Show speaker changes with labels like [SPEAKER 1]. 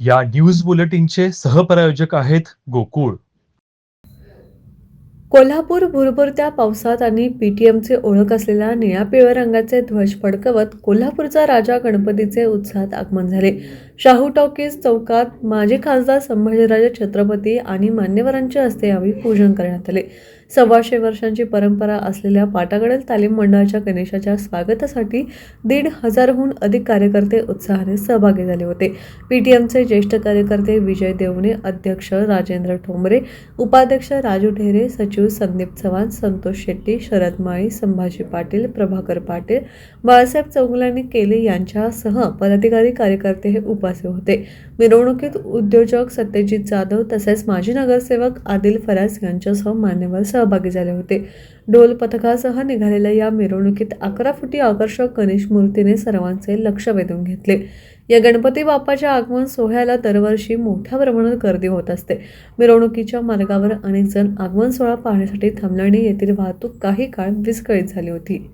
[SPEAKER 1] या न्यूज बुलेटिनचे सहप्रायोजक आहेत गोकुळ.
[SPEAKER 2] कोल्हापूर भुरभुरत्या पावसात आणि पीटीएमचे ओळख असलेल्या निळ्या पिवळ्या रंगाचे ध्वज फडकवत कोल्हापूरचा राजा गणपतीचे उत्साहात आगमन झाले. शाहू टॉकीज चौकात माजी खासदार संभाजीराजे छत्रपती आणि मान्यवरांच्या हस्ते यावेळी पूजन करण्यात आले. सव्वाशे वर्षांची परंपरा असलेल्या पाटागडेल तालीम मंडळाच्या गणेशाच्या स्वागतासाठी दीड हजारहून अधिक कार्यकर्ते उत्साहाने सहभागी झाले होते. पीटीएमचे ज्येष्ठ कार्यकर्ते विजय देवणे अध्यक्ष राजेंद्र ठोंबरे उपाध्यक्ष राजू ढेरे सचिव संदीप चव्हाण संतोष शेट्टी शरद माळी संभाजी पाटील प्रभाकर पाटील बाळासाहेब चौगुलांनी केले यांच्यासह पदाधिकारी कार्यकर्ते हे उप उपस्थित होते. मिरवणुकीत उद्योजक सत्यजित जाधव तसेच माजी नगरसेवक आदिल फराज यांच्यासह मान्यवर सहभागी झाले होते. ढोल पथकासह निघालेल्या या मिरवणुकीत अकरा फुटी आकर्षक गणेश मूर्तीने सर्वांचे लक्ष वेधून घेतले. या गणपती बाप्पाच्या आगमन सोहळ्याला दरवर्षी मोठ्या प्रमाणात गर्दी होत असते. मिरवणुकीच्या मार्गावर अनेक जण आगमन सोहळा पाहण्यासाठी थांबल्याने येथील वाहतूक काही काळ विस्कळीत झाली होती.